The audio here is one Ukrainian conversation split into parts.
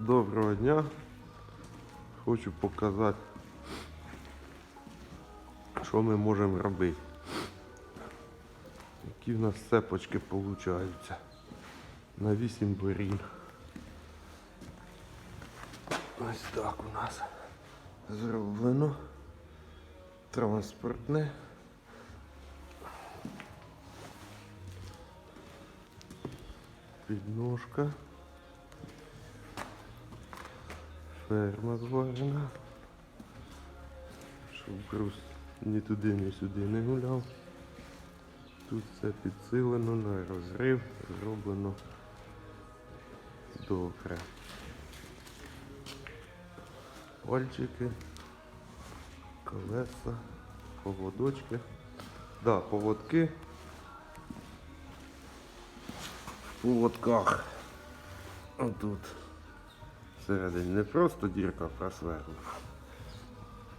Доброго дня. Хочу показати, що ми можемо робити. Які в нас цепочки получаються. На 8 борін. Ось так у нас зроблено. Транспортне. Підножка. Ферма зварена. Щоб брус ні туди, ні сюди не гуляв. Тут все підсилено на розрив, зроблено добре. Пальчики, колеса, поводочки. Да, поводки. В поводках. Отут. Всередині не просто дірка просверлена,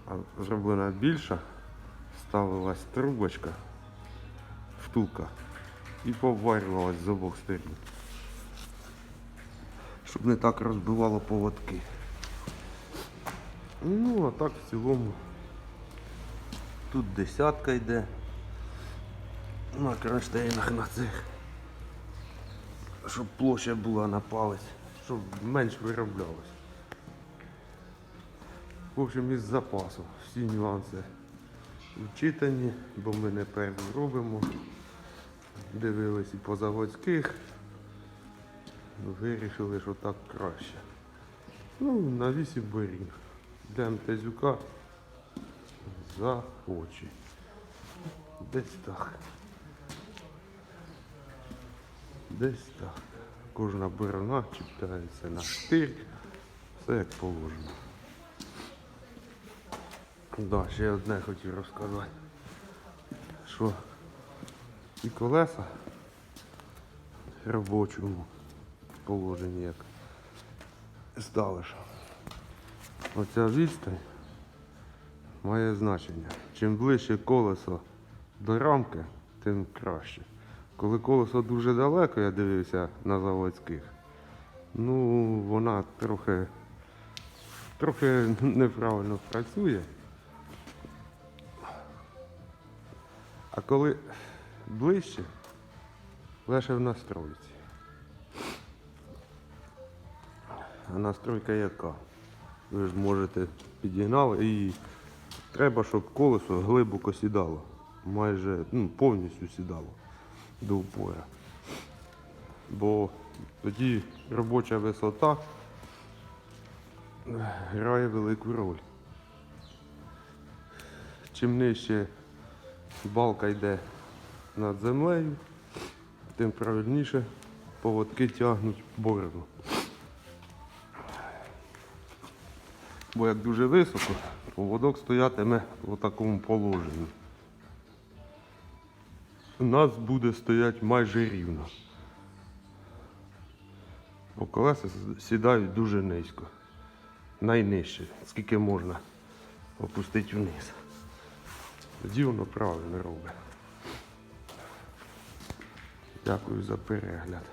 а зроблена більша, ставилась трубочка, втулка і поварювалась з обох сторін. Щоб не так розбивало поводки. Ну, а так в цілому тут десятка йде на кронштейнах на цих. Щоб площа була на палець, щоб менш вироблялось. В общем, із запасу. Всі нюанси вчитані, бо ми не перші робимо. Дивились і по заводських. Вирішили, що так краще. Ну, на 8 борін. Для МТЗюка за очі. Десь так. Десь так. Кожна борона чіпляється на штир. Все як положено. Да, ще одне хотів розказати. Що і колеса в робочому положенні як ставиш. Оця відстань має значення. Чим ближче колесо до рамки, тим краще. Коли колесо дуже далеко, я дивився на заводських, ну вона трохи, трохи неправильно працює. А коли ближче, лише в настройці. А настройка яка? Ви ж можете підігнали і треба, щоб колесо глибоко сідало. Майже ну, повністю сідало до упора. Бо тоді робоча висота грає велику роль. Чим нижче балка йде над землею, тим правильніше поводки тягнуть борону. Бо як дуже високо, поводок стоятиме в такому положенні. У нас буде стояти майже рівно. Бо колеса сідають дуже низько. Найнижче, скільки можна опустити вниз. Тоді воно правильно робить. Дякую за перегляд.